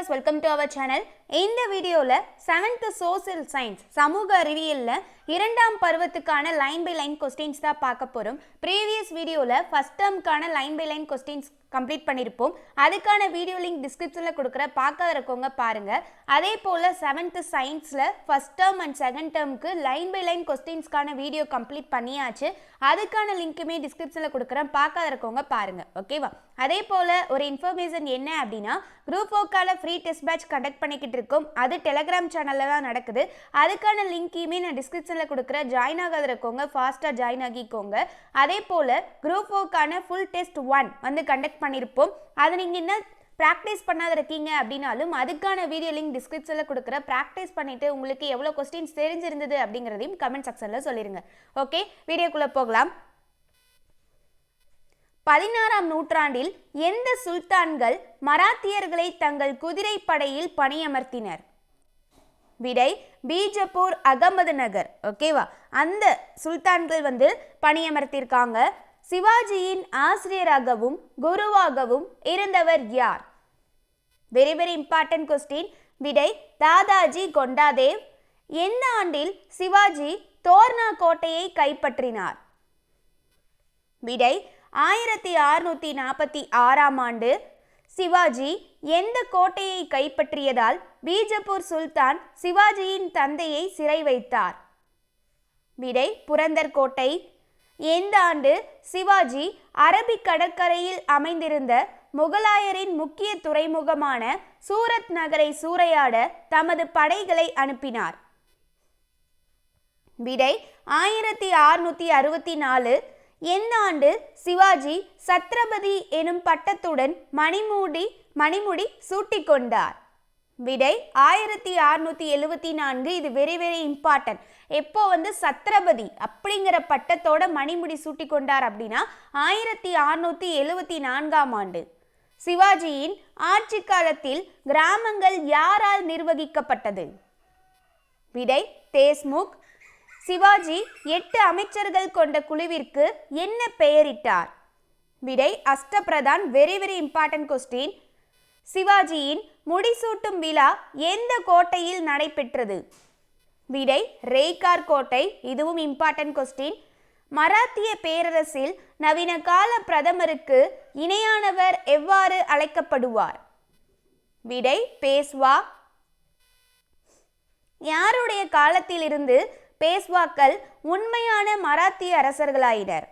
Viewers welcome to our channel இந்த வீடியோவில் seventh social science சமூக அறிவியலில் இரண்டாம் பருவத்துக்கான லைன் பை லைன் கொஸ்டின்ஸ் தான் பார்க்க போகிறோம் ப்ரீவியஸ் வீடியோவில் first டேர்ம்க்கான line by line questions complete பண்ணியிருப்போம் அதுக்கான வீடியோ லிங்க் டிஸ்கிரிப்ஷனில் கொடுக்குற பார்க்க இருக்கவங்க பாருங்கள் அதே போல் செவன்த்து சயின்ஸில் ஃபஸ்ட் டேர்ம் அண்ட் செகண்ட் டேர்முக்கு லைன் பை லைன் கொஸ்டின்ஸ்க்கான வீடியோ கம்ப்ளீட் பண்ணியாச்சு. அதுக்கான லிங்க்குமே டிஸ்கிரிப்ஷனில் கொடுக்குறேன். பார்க்காத இருக்கவங்க பாருங்கள் ஓகேவா அதே போல் ஒரு இன்ஃபர்மேஷன் என்ன அப்படின்னா குரூப் ஓக்கால ஃப்ரீ டெஸ்ட் பேட்ச் கண்டக்ட் பண்ணிக்கிட்டு இருக்கோம். அது டெலகிராம் சேனலில் தான் நடக்குது. அதுக்கான லிங்க்கையுமே நான் டிஸ்கிரிப்ஷனில் கொடுக்குறேன் ஜாயின் ஆகாத இருக்கவங்க ஃபாஸ்ட்டாக ஜாயின் ஆகிக்கோங்க. அதே போல் குரூப் ஃபோர்க்கான ஃபுல் டெஸ்ட் ஒன் வந்து கண்டக்ட் பண்ணியிருப்போம் அது நீங்கள் என்ன ப்ராக்டிஸ் பண்ணாத இருக்கீங்க அப்படின்னாலும் அதுக்கான வீடியோ லிங்க் டிஸ்கிரிப்ஷனில் கொடுக்குற ப்ராக்டிஸ் பண்ணிவிட்டு உங்களுக்கு எவ்வளோ கொஸ்டின்ஸ் தெரிஞ்சிருந்தது அப்படிங்கிறதையும் கமெண்ட் செக்ஷனில் சொல்லிடுங்க ஓகே வீடியோக்குள்ளே போகலாம். பதினாறாம் நூற்றாண்டில் எந்த சுல்தான்கள் மராத்தியர்களை தங்கள் குதிரை படையில் பணியமர்த்தினர்? விடை பீஜப்பூர் அகமது நகர் ஓகேவா அந்த சுல்தான்கள் வந்து பணியமர்த்தியிருக்காங்க சிவாஜியின் ஆசிரியராகவும் குருவாகவும் இருந்தவர் யார்? வெரி வெரி இம்பார்ட்டன்ட் கொஸ்டின் விடை தாதாஜி கொண்டாதேவ். எந்த ஆண்டில் சிவாஜி தோர்னா கோட்டையை கைப்பற்றினார்? விடை ஆயிரத்தி அறுநூத்தி நாற்பத்தி ஆறாம் ஆண்டு. சிவாஜி எந்த கோட்டையை கைப்பற்றியதால் பீஜப்பூர் சுல்தான் சிவாஜியின் தந்தையை சிறை வைத்தார். விடை புரந்தர்கோட்டை. எந்த ஆண்டு சிவாஜி அரபிக் கடற்கரையில் அமைந்திருந்த முகலாயரின் முக்கிய துறைமுகமான சூரத் நகரை சூறையாட தமது படைகளை அனுப்பினார். விடை ஆயிரத்தி அறுநூத்தி அறுபத்தி நாலு. எந்த ஆண்டு சிவாஜி சத்ரபதி எனும் பட்டத்துடன் மணிமூடி மணிமுடி சூட்டிக்கொண்டார். விடை ஆயிரத்தி அறுநூத்தி எழுவத்தி நான்கு. இது வெரி வெரி இம்பார்ட்டன்ட் எப்போ வந்து சத்ரபதி அப்படிங்கிற பட்டத்தோட மணிமுடி சூட்டி கொண்டார் அப்படின்னா ஆயிரத்தி அறுநூத்தி எழுவத்தி நான்காம் ஆண்டு. சிவாஜியின் ஆட்சி காலத்தில் கிராமங்கள் யாரால் நிர்வகிக்கப்பட்டது? விடை தேஸ்முக் சிவாஜி எட்டு அமைச்சர்கள் கொண்ட குழுவிற்கு என்ன பெயரிட்டார்? விடை Ashtapradhan very very important question சிவாஜியின் முடிசூட்டும் விழா எந்த கோட்டையில் நடைபெற்றது? விடை ரேகார் கோட்டை இதுவும் இம்பார்ட்டன்ட் கொஸ்டின் மராத்திய பேரரசில் நவீன கால பிரதமருக்கு இணையானவர் எவ்வாறு அழைக்கப்படுவார்? விடை பேஸ்வா. யாருடைய காலத்திலிருந்து பேஸ்வாக்கள் உண்மையான மராத்திய அரசர்களாயினர்?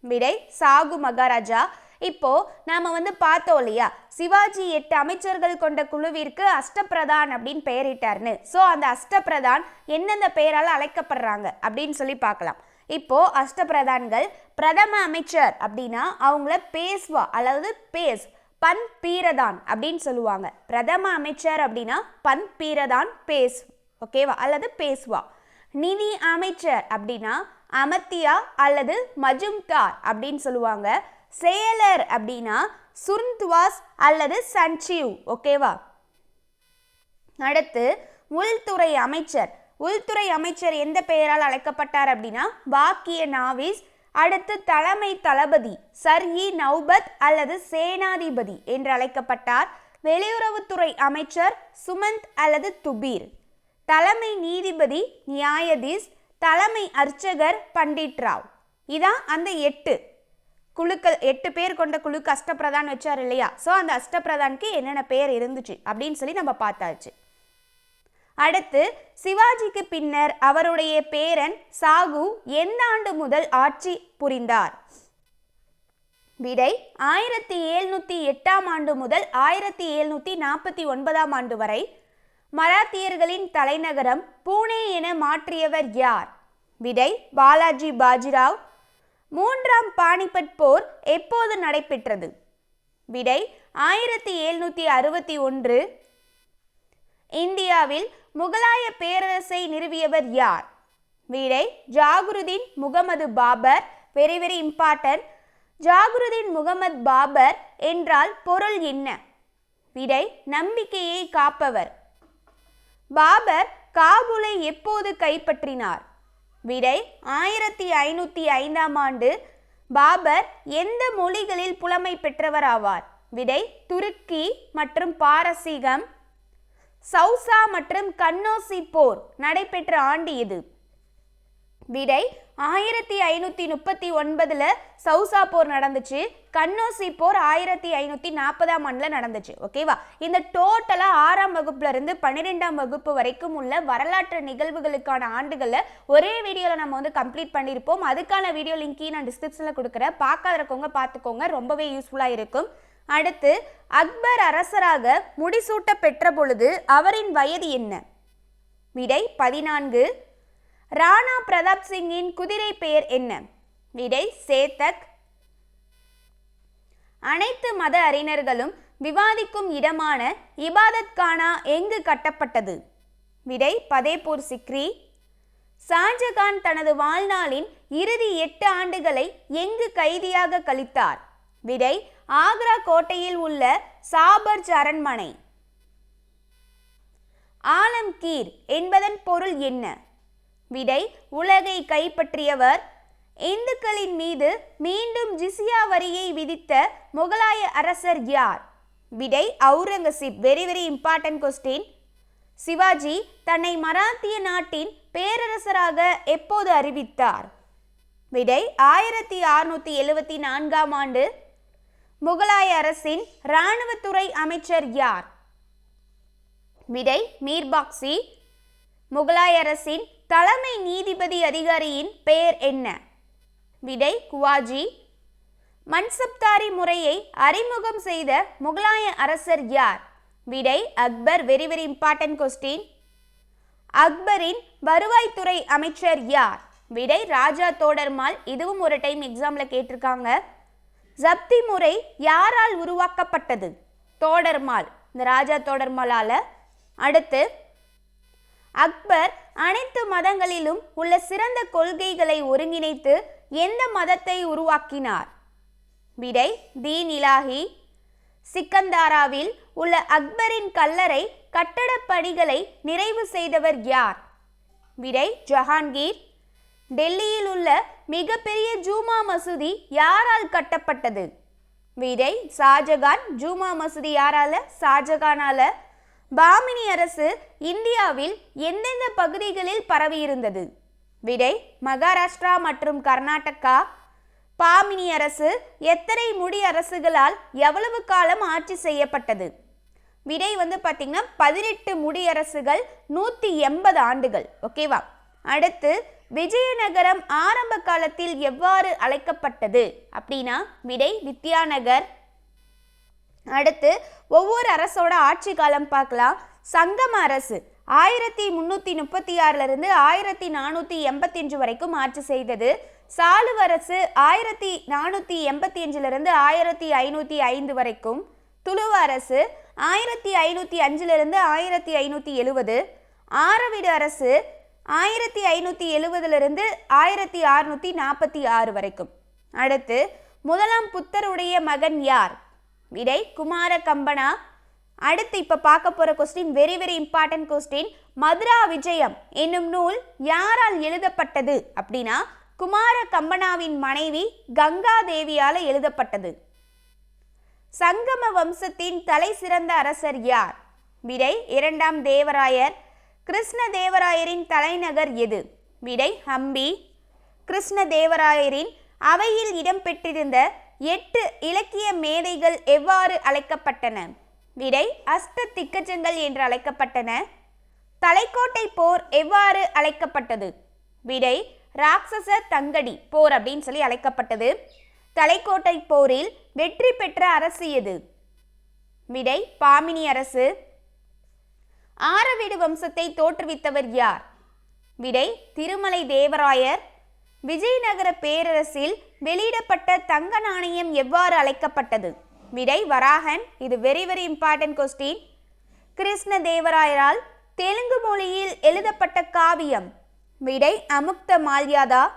விடை சாகு மகாராஜா. இப்போ நாம வந்து பார்த்தோம் இல்லையா? சிவாஜி எட்டு அமைச்சர்கள் கொண்ட குழுவிற்கு அஷ்டபிரதான் அப்படின்னு பெயரிட்டார்னு ஸோ அந்த அஷ்டபிரதான் எந்தெந்த பெயரால் அழைக்கப்படுறாங்க அப்படின்னு சொல்லி பார்க்கலாம். இப்போ அஷ்டபிரதான்கள் பிரதம அமைச்சர் அப்படின்னா அவங்கள பேஸ்வா அதாவது பேஸ் பன் பீரதான் அப்படின்னு சொல்லுவாங்க. பிரதம அமைச்சர் அப்படின்னா பன் பீரதான் பேஸ் ஓகேவா அல்லது பேஸ்வா. நிதி அமைச்சர் அப்படின்னா அமர்த்தியா அல்லது மஜும்தார் அப்படின்னு சொல்லுவாங்க. செயலர் அப்படின்னா சுர்ந்துவாஸ் அல்லது சஞ்சீவ் ஓகேவா? அடுத்து உள்துறை அமைச்சர். உள்துறை அமைச்சர் எந்த பெயரால் அழைக்கப்பட்டார் அப்படின்னா பாக்கிய நாவிஸ் அடுத்து தலைமை தளபதி சர் இ நௌபத் அல்லது சேனாதிபதி என்று அழைக்கப்பட்டார். வெளியுறவுத்துறை அமைச்சர் சுமந்த் அல்லது துபீர். தலைமை நீதிபதி நியாயதீஸ் தலைமை அர்ச்சகர் பண்டிட் ராவ். இதான் அந்த எட்டு. குழுக்கள் எட்டு பேர் கொண்ட குழுக்கு அஷ்டபிரதான் வச்சார் இல்லையா? ஸோ அந்த அஷ்டப்பிரதானுக்கு என்னென்ன பேர் இருந்துச்சு அப்படின்னு சொல்லி நம்ம பார்த்தாச்சு. அடுத்து சிவாஜிக்கு பின்னர் அவருடைய பேரன் சாகு எந்த ஆண்டு முதல் ஆட்சி புரிந்தார்? விடை ஆயிரத்தி எழுநூத்தி எட்டாம் ஆண்டு முதல் ஆயிரத்தி எழுநூத்தி நாற்பத்தி ஒன்பதாம் ஆண்டு வரை மராத்தியர்களின் தலைநகரம் பூனே என மாற்றியவர் யார்? விடை பாலாஜி பாஜிராவ் மூன்றாம் பானிபட் போர் எப்போது நடைபெற்றது? விடை ஆயிரத்தி எழுநூற்றி அறுபத்தி ஒன்று. இந்தியாவில் முகலாய பேரரசை நிறுவியவர் யார்? விடை Zahiruddin Muhammad Babur very very important Zahiruddin Muhammad Babur என்றால் பொருள் என்ன? விடை நம்பிக்கையை காப்பவர். பாபர் காபூலை எப்போது கைப்பற்றினார்? விடை ஆயிரத்தி ஐநூற்றி ஐந்தாம் ஆண்டு. பாபர் எந்த மொழிகளில் புலமை பெற்றவர் ஆவார்? விடை துருக்கி மற்றும் பாரசீகம். சௌசா மற்றும் கன்னோசி போர் நடைபெற்ற ஆண்டு இது. விடை ஆயிரத்தி ஐநூற்றி முப்பத்தி ஒன்பதில் சவுசா போர் நடந்துச்சு கன்னோசி போர் ஆயிரத்தி ஐநூற்றி நாற்பதாம் ஆண்டில் நடந்துச்சு ஓகேவா? இந்த டோட்டலாக ஆறாம் வகுப்புல இருந்து பன்னிரெண்டாம் வகுப்பு வரைக்கும் உள்ள வரலாற்று நிகழ்வுகளுக்கான ஆண்டுகளில் ஒரே வீடியோவில் நம்ம வந்து கம்ப்ளீட் பண்ணியிருப்போம் அதுக்கான வீடியோ லிங்கையும் நான் டிஸ்கிரிப்ஷனில் கொடுக்குறேன். பார்க்காதவங்க பார்த்துக்கோங்க ரொம்பவே யூஸ்ஃபுல்லாக இருக்கும். அடுத்து அக்பர் அரசராக முடிசூட்ட பெற்ற பொழுது அவரின் வயது என்ன? விடை பதினான்கு ராணா பிரதாப் சிங்கின் குதிரை பெயர் என்ன? விடை சேத்தக். அனைத்து மத அறிஞர்களும் விவாதிக்கும் இடமான இபாதத் கானா எங்கு கட்டப்பட்டது? விடை பதேபூர் சிக்ரி. ஷாஜகான் தனது வாழ்நாளின் இறுதி எட்டு ஆண்டுகளை எங்கு கைதியாக கழித்தார்? விடை ஆக்ரா கோட்டையில் உள்ள சாபர்ஜ் அரண்மனை ஆலம்கீர் என்பதன் பொருள் என்ன? விடை உலகை கைப்பற்றியவர். இந்துக்களின் மீது மீண்டும் ஜிசியா வரியை விதித்த முகலாய அரசர் யார்? விடை Aurangzeb. Very very important question Shivaji தன்னை மராத்திய நாட்டின் பேரரசராக எப்போது அறிவித்தார்? விடை ஆயிரத்தி அறுநூத்தி எழுவத்தி நான்காம் ஆண்டு முகலாய அரசின் இராணுவத்துறை அமைச்சர் யார்? விடை மீர்பாக்சி. முகலாய அரசின் தலைமை நீதிபதி அதிகாரியின் பெயர் என்ன? விடை குவாஜி. மன்சப்தாரி முறையை அறிமுகம் செய்த முகலாய அரசர் யார்? விடை Akbar. Very very important question அக்பரின் வருவாய்த்துறை அமைச்சர் யார்? விடை ராஜா தோடர்மால். இதுவும் ஒரு டைம் எக்ஸாமில் கேட்டிருக்காங்க. ஜப்தி முறை யாரால் உருவாக்கப்பட்டது? தோடர்மால். இந்த ராஜா தோடர்மாலால். அடுத்து அக்பர் அனைத்து மதங்களிலும் உள்ள சிறந்த கொள்கைகளை ஒருங்கிணைத்து எந்த மதத்தை உருவாக்கினார்? விடை தீன் இலாஹி. சிக்கந்தாராவில் உள்ள அக்பரின் கல்லறை கட்டடப் பணிகளை நிறைவு செய்தவர் யார்? விடை ஜஹாங்கீர் டெல்லியில் உள்ள மிகப்பெரிய ஜூமா மசூதி யாரால் கட்டப்பட்டது? விடை ஷாஜகான். ஜூமா மசூதி யாரால? ஷாஜகானால பாமினி அரசு இந்தியாவில் எந்தெந்த பகுதிகளில் பரவியிருந்தது? விடை மகாராஷ்டிரா மற்றும் கர்நாடகா. பாமினி அரசு எத்தனை முடி அரசுகளால் எவ்வளவு காலம் ஆட்சி செய்யப்பட்டது? விடை வந்து பார்த்திங்கன்னா பதினெட்டு முடியரசுகள் நூற்றி எண்பது ஆண்டுகள். ஓகேவா அடுத்து விஜயநகரம் ஆரம்ப காலத்தில் எவ்வாறு அழைக்கப்பட்டது? அப்படின்னா விடை வித்யாநகர். அடுத்து ஒவ்வொரு அரசோட ஆட்சி காலம் பார்க்கலாம். சங்கம் அரசு ஆயிரத்தி முந்நூற்றி முப்பத்தி ஆறிலிருந்து ஆயிரத்தி நானூற்றி எண்பத்தி அஞ்சு வரைக்கும் ஆட்சி செய்தது. சாலுவரசு ஆயிரத்தி நானூற்றி எண்பத்தி அஞ்சிலிருந்து ஆயிரத்தி ஐநூற்றி ஐந்து வரைக்கும். துளுவ அரசு ஆயிரத்தி ஐநூற்றி அஞ்சிலிருந்து ஆயிரத்தி ஐநூற்றி எழுவது. ஆரவிடு அரசு ஆயிரத்தி ஐநூற்றி எழுவதிலிருந்து ஆயிரத்தி அறுநூற்றி நாற்பத்தி ஆறு வரைக்கும். அடுத்து முதலாம் புத்தருடைய மகன் யார்? விடை குமார கம்பனா அடுத்து இப்போ பார்க்க போகிற question very very important question Madura Vijayam என்னும் நூல் யாரால் எழுதப்பட்டது அப்படின்னா குமார கம்பனாவின் மனைவி கங்கா தேவியால் எழுதப்பட்டது. சங்கம வம்சத்தின் தலை சிறந்த அரசர் யார்? விடை இரண்டாம் தேவராயர். கிருஷ்ண தேவராயரின் தலைநகர் எது? விடை ஹம்பி. கிருஷ்ண தேவராயரின் அவையில் இடம்பெற்றிருந்த எட்டு இலக்கிய மேதைகள் எவ்வாறு அழைக்கப்பட்டன? விடை அஷ்ட திக்கஜங்கள் என்று அழைக்கப்பட்டன. தலைக்கோட்டை போர் எவ்வாறு அழைக்கப்பட்டது? விடை ராட்சச தங்கடி போர் அப்படின்னு சொல்லி அழைக்கப்பட்டது. தலைக்கோட்டை போரில் வெற்றி பெற்ற அரசு எது? விடை பாமினி அரசு. ஆரவீடு வம்சத்தை தோற்றுவித்தவர் யார்? விடை திருமலை தேவராயர். விஜயநகர பேரரசில் வெளியிடப்பட்ட தங்க நாணயம் எவ்வாறு அழைக்கப்பட்டது? விடை வராகன். இது very very important question Krishna தேவராயரால் Telugu மொழியில் எழுதப்பட்ட காவியம். விடை அமுக்த மால்யாதா.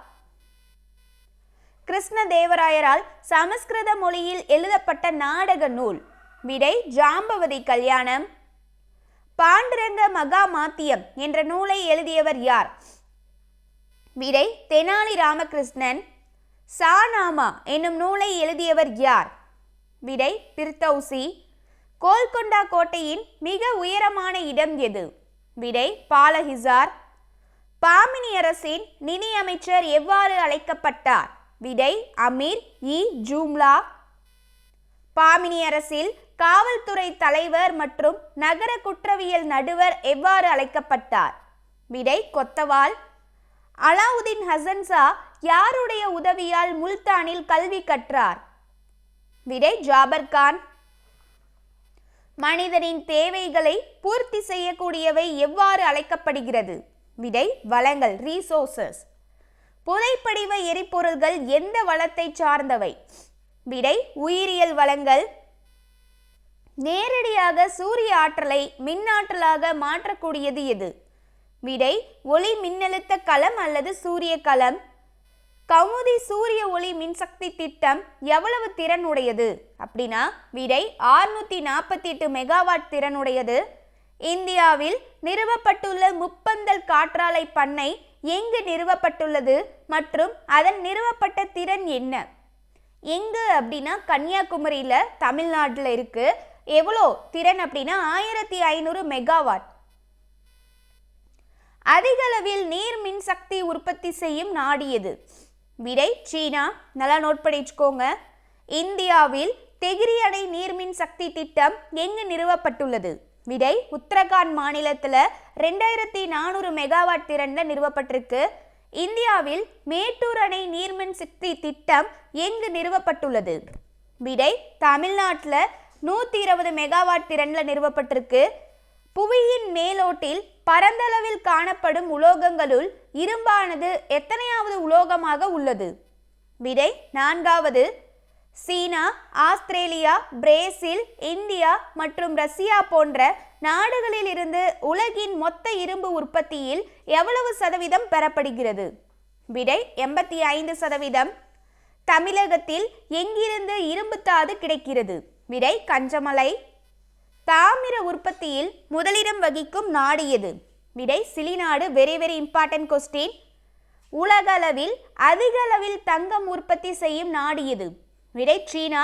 கிருஷ்ண தேவராயரால் சமஸ்கிருத மொழியில் எழுதப்பட்ட நாடக நூல். விடை ஜாம்பவதி கல்யாணம். பாண்டுரங்க மகாமாத்தியம் என்ற நூலை எழுதியவர் யார்? விடை தெனாலி ராமகிருஷ்ணன். சாநாமா என்னும் நூலை எழுதியவர் யார்? விடை பிர்தௌசி கோல்கொண்டா கோட்டையின் மிக உயரமான இடம் எது? விடை பாலஹிசார். பாமினி அரசின் நிதி அமைச்சர் எவ்வாறு அழைக்கப்பட்டார்? விடை அமீர் இ. ஜூம்லா. பாமினி அரசில் காவல்துறை தலைவர் மற்றும் நகர குற்றவியல் நடுவர் எவ்வாறு அழைக்கப்பட்டார்? விடை கொத்தவால். அலாவுதீன் ஹசன்சா யாருடைய உதவியால் முல்தானில் கல்வி கற்றார்? விடை ஜாபர் கான். மனிதனின் தேவைகளை பூர்த்தி செய்யக்கூடியவை எவ்வாறு அழைக்கப்படுகிறது? விடை வளங்கள் ரீசோர்சஸ் புதைப்படிவ எரிபொருள்கள் எந்த வளத்தை சார்ந்தவை? விடை உயிரியல் வளங்கள். நேரடியாக சூரிய ஆற்றலை மின்னாற்றலாக மாற்றக்கூடியது எது? விடை ஒளி மின்னழுத்த களம் அல்லது சூரிய களம் கமுதி சூரிய ஒளி மின்சக்தி திட்டம் எவ்வளவு திறன் உடையது அப்படின்னா விடை ஆறுநூத்தி நாற்பத்தி எட்டு மெகாவாட் திறனுடையது. இந்தியாவில் நிறுவப்பட்டுள்ள முப்பந்தல் காற்றாலை பண்ணை எங்கு நிறுவப்பட்டுள்ளது மற்றும் அதன் நிறுவப்பட்ட திறன் என்ன? எங்கு அப்படின்னா கன்னியாகுமரியில் தமிழ்நாட்டில் இருக்கு. எவ்வளோ திறன் அப்படின்னா ஆயிரத்தி ஐநூறு மெகாவாட். அதிகளவில் நீர் மின்சக்தி உற்பத்தி செய்யும் நாடு எது? விடை சீனா. நல்லா நோட் பண்ணி வச்சுக்கோங்க. இந்தியாவில் தெகிரி அணை நீர்மின் சக்தி திட்டம் எங்கு நிறுவப்பட்டுள்ளது? விடை உத்தரகாண்ட் மாநிலத்தில் ரெண்டாயிரத்தி நானூறு மெகாவாட் திறனில் நிறுவப்பட்டிருக்கு. இந்தியாவில் மேட்டூர் அணை நீர்மின் சக்தி திட்டம் எங்கு நிறுவப்பட்டுள்ளது? விடை தமிழ்நாட்டில் நூற்றி இருபது மெகாவாட் திறனில் நிறுவப்பட்டிருக்கு. புவியின் மேலோட்டில் பரந்தளவில் காணப்படும் உலோகங்களுள் இரும்பானது எத்தனையாவது உலோகமாக உள்ளது? விடை நான்காவது. சீனா ஆஸ்திரேலியா பிரேசில் இந்தியா மற்றும் ரஷ்யா போன்ற நாடுகளில் இருந்து உலகின் மொத்த இரும்பு உற்பத்தியில் எவ்வளவு சதவீதம் பெறப்படுகிறது? விடை எண்பத்தி ஐந்து சதவீதம். தமிழகத்தில் எங்கிருந்து இரும்புத்தாது கிடைக்கிறது? விடை கஞ்சமலை. தாமிர உற்பத்தியில் முதலிடம் வகிக்கும் நாடு எது? விடை சிலி நாடு வெரி வெரி இம்பார்ட்டன்ட் கொஸ்டின் உலகளவில் அதிக அளவில் தங்கம் உற்பத்தி செய்யும் நாடு எது? விடை சீனா.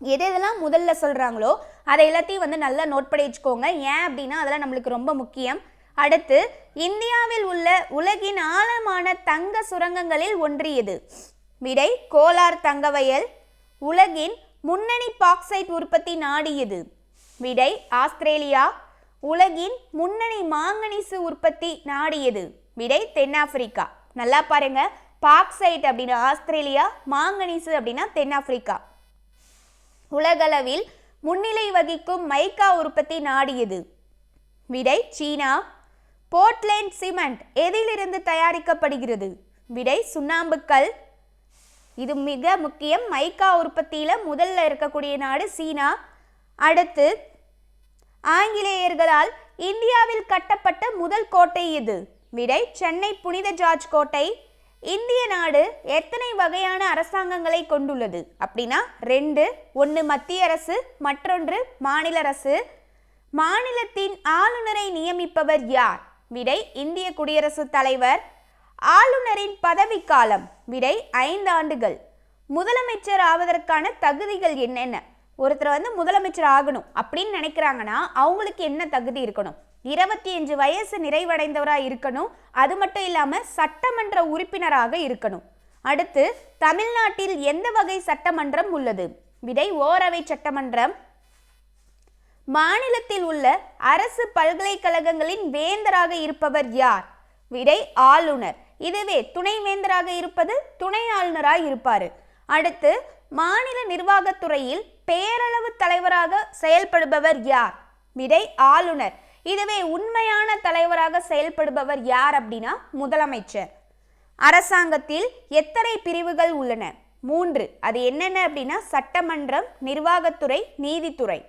எது எதெல்லாம் முதல்ல சொல்கிறாங்களோ அதை எல்லாத்தையும் வந்து நல்லா நோட் பண்ணி வச்சுக்கோங்க. ஏன் அப்படின்னா அதெல்லாம் நம்மளுக்கு ரொம்ப முக்கியம். அடுத்து இந்தியாவில் உள்ள உலகின் ஆழமான தங்க சுரங்கங்களில் ஒன்று எது? விடை கோலார் தங்கவயல். உலகின் முன்னணி பாக்சைட் உற்பத்தி நாடு எது? விடை ஆஸ்திரேலியா. உலகின் முன்னணி மாங்கனீசு உற்பத்தி நாடு எது? விடை தென்னாப்பிரிக்கா. நல்லா பாருங்க. பாக்சைட் அப்படின்னா ஆஸ்திரேலியா மாங்கனீசு அப்படின்னா தென்னாப்பிரிக்கா. உலகளவில் முன்னிலை வகிக்கும் மைக்கா உற்பத்தி நாடு எது? விடை சீனா. போர்ட்லேண்ட் சிமெண்ட் எதிலிருந்து தயாரிக்கப்படுகிறது? விடை சுண்ணாம்புக்கல். இது மிக முக்கியம். மைக்கா உற்பத்தியில் முதல்ல இருக்கக்கூடிய நாடு சீனா. அடுத்து ஆங்கிலேயர்களால் இந்தியாவில் கட்டப்பட்ட முதல் கோட்டை இது. விடை சென்னை புனித ஜார்ஜ் கோட்டை. இந்திய நாடு எத்தனை வகையான அரசாங்கங்களை கொண்டுள்ளது? அப்படின்னா ரெண்டு ஒன்று மத்திய அரசு மற்றொன்று மாநில அரசு. மாநிலத்தின் ஆளுநரை நியமிப்பவர் யார்? விடை இந்திய குடியரசுத் தலைவர். ஆளுநரின் பதவிக்காலம் விடை ஐந்து ஆண்டுகள் முதலமைச்சர் ஆவதற்கான தகுதிகள் என்னென்ன? ஒருத்தர் வந்து முதலமைச்சர் ஆகணும் அப்படின்னு நினைக்கிறாங்கன்னா அவங்களுக்கு என்ன தகுதி இருக்கணும்? இருபத்தி அஞ்சு வயசு நிறைவடைந்தவராக இருக்கணும். அது மட்டும் இல்லாமல் சட்டமன்ற உறுப்பினராக இருக்கணும். அடுத்து தமிழ்நாட்டில் எந்த வகை சட்டமன்றம் உள்ளது? விடை ஓரவை சட்டமன்றம். மாநிலத்தில் உள்ள அரசு பல்கலைக்கழகங்களின் வேந்தராக இருப்பவர் யார்? விடை ஆளுநர். இதுவே துணை வேந்தராக இருப்பது துணை ஆளுநராக இருப்பார். அடுத்து மாநில நிர்வாகத்துறையில் பேரளவு தலைவராக செயல்படுபவர் யார்? விடை ஆளுநர். இதுவே உண்மையான தலைவராக செயல்படுபவர் யார் அப்படின்னா முதலமைச்சர். அரசாங்கத்தில் எத்தனை பிரிவுகள் உள்ளன? மூன்று. அது என்னென்ன அப்படின்னா சட்டமன்றம் நிர்வாகத்துறை நீதித்துறை.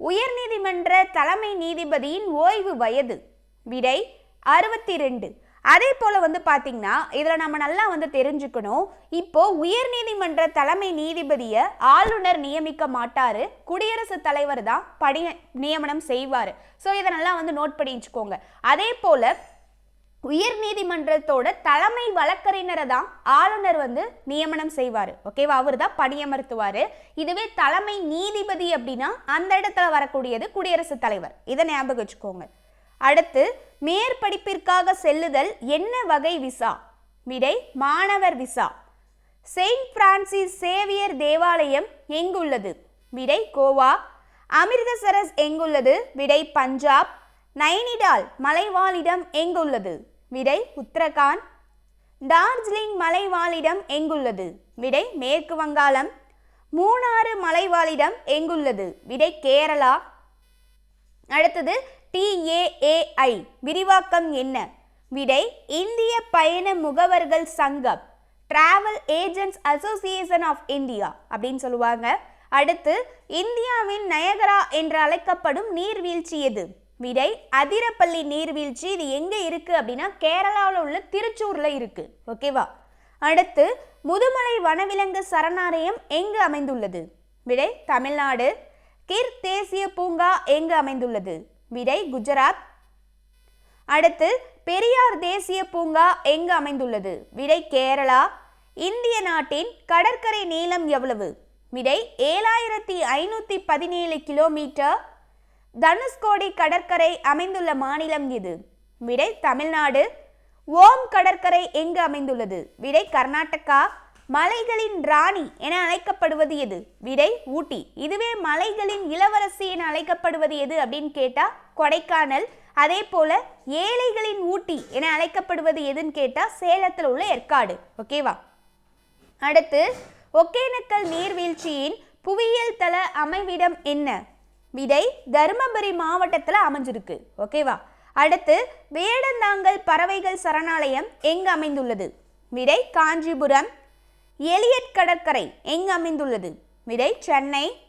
உயர்நீதிமன்ற தலைமை நீதிபதியின் ஓய்வு வயது. விடை அறுபத்தி ரெண்டு அதே போல் வந்து பார்த்திங்கன்னா இதில் நம்ம நல்லா வந்து தெரிஞ்சுக்கணும். இப்போது உயர்நீதிமன்ற தலைமை நீதிபதியை ஆளுநர் நியமிக்க மாட்டார். குடியரசுத் தலைவர் தான் பணி நியமனம் செய்வார். ஸோ இதை நல்லா வந்து நோட் பண்ணி வச்சுக்கோங்க. அதே போல் உயர் நீதிமன்றத்தோட தலைமை வழக்கறிஞரை தான் ஆளுநர் வந்து நியமனம் செய்வார். ஓகேவா அவர் தான் பணியமர்த்துவார் இதுவே தலைமை நீதிபதி அப்படின்னா அந்த இடத்துல வரக்கூடியது குடியரசுத் தலைவர். இதை ஞாபகம் வச்சுக்கோங்க. அடுத்து மேற்படிப்பிற்காக செல்லுதல் என்ன வகை விசா? விடை மாணவர் விசா. செயின்ட் பிரான்சிஸ் சேவியர் தேவாலயம் எங்குள்ளது? விடை கோவா. அமிர்தசரஸ் எங்குள்ளது? விடை பஞ்சாப். நைனிடால் மலைவாழிடம் எங்குள்ளது? விடை உத்தரகாண்ட். டார்ஜிலிங் மலைவாழிடம் எங்குள்ளது? விடை மேற்கு வங்காளம். மூணாறு மலைவாழிடம் எங்குள்ளது? விடை கேரளா. அடுத்தது டிஏஏஐ விரிவாக்கம் என்ன? விடை இந்திய பயண முகவர்கள் சங்கம் travel agents association of India அப்படின்னு சொல்லுவாங்க. அடுத்து இந்தியாவின் நயகரா என்று அழைக்கப்படும் நீர்வீழ்ச்சி எது? விடை அதிரப்பள்ளி நீர்வீழ்ச்சி. இது எங்கே இருக்குது அப்படின்னா கேரளாவில் உள்ள திருச்சூரில் இருக்குது ஓகேவா அடுத்து முதுமலை வனவிலங்கு சரணாலயம் எங்கு அமைந்துள்ளது? விடை தமிழ்நாடு. கிர் தேசிய பூங்கா எங்கு அமைந்துள்ளது? விடை குஜராத். அடுத்து பெரியார் தேசிய பூங்கா எங்கு அமைந்துள்ளது? விடை கேரளா. இந்திய நாட்டின் கடற்கரை நீளம் எவ்வளவு? விடை ஏழாயிரத்தி ஐநூற்றி பதினேழு கிலோமீட்டர். தனுஷ்கோடி கடற்கரை அமைந்துள்ள மாநிலம் இது விடை தமிழ்நாடு. ஓம் கடற்கரை எங்கு அமைந்துள்ளது? விடை கர்நாடகா. மலைகளின் ராணி என அழைக்கப்படுவது எது? விடை ஊட்டி. இதுவே மலைகளின் இளவரசி என அழைக்கப்படுவது எது அப்படின்னு கேட்டால் கொடைக்கானல். அதே போல ஏழைகளின் ஊட்டி என அழைக்கப்படுவது எதுன்னு கேட்டால் சேலத்தில் உள்ள ஏற்காடு. ஓகேவா அடுத்து ஒகேனக்கல் நீர்வீழ்ச்சியின் புவியியல் தள அமைவிடம் என்ன? விடை தருமபுரி மாவட்டத்தில் அமைஞ்சிருக்கு. ஓகேவா அடுத்து வேடந்தாங்கல் பறவைகள் சரணாலயம் எங்கு அமைந்துள்ளது? விடை காஞ்சிபுரம் எலியட் கடற்கரை எங்கு அமைந்துள்ளது? விடை சென்னை.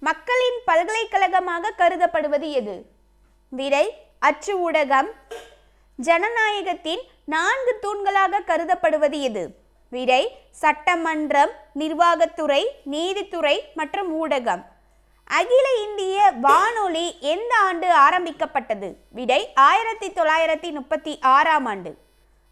மக்களின் பல்கலைக்கழகமாக கருதப்படுவது எது? விடை அச்சு ஊடகம். ஜனநாயகத்தின் நான்கு தூண்களாக கருதப்படுவது எது? விடை சட்டமன்றம் நிர்வாகத்துறை நீதித்துறை மற்றும் ஊடகம். அகில இந்திய வானொலி எந்த ஆண்டு ஆரம்பிக்கப்பட்டது? விடை ஆயிரத்தி தொள்ளாயிரத்தி முப்பத்தி ஆறாம் ஆண்டு.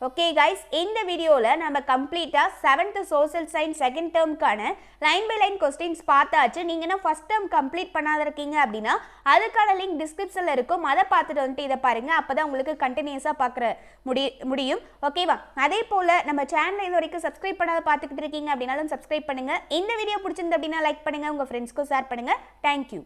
ஓகே கைஸ் இந்த வீடியோவில் நம்ம கம்ப்ளீட்டாக செவன்த்து சோசியல் சயின்ஸ் செகண்ட் டேர்முக்கான லைன் பை லைன் கொஸ்டின்ஸ் பார்த்தாச்சு. நீங்கள் என்ன ஃபஸ்ட் டேர்ம் கம்ப்ளீட் பண்ணாத இருக்கீங்க அப்படின்னா அதுக்கான லிங்க் டிஸ்கிரிப்ஷனில் இருக்கும். அதை பார்த்துட்டு வந்துட்டு இதை பாருங்கள் அப்போ தான் உங்களுக்கு கண்டினியூஸாக பார்க்குற முடி முடியும். ஓகேவா அதே போல் நம்ம சேனல் இது வரைக்கும் சப்ஸ்கிரைப் பண்ணாத பார்த்துக்கிட்டு இருக்கீங்க அப்படின்னாலும் சப்ஸ்கிரைப் பண்ணுங்கள் இந்த வீடியோ பிடிச்சிருந்து அப்படின்னா லைக் பண்ணுங்கள் உங்கள் ஃப்ரெண்ட்ஸ்க்கும் ஷேர் பண்ணுங்கள் தேங்க்யூ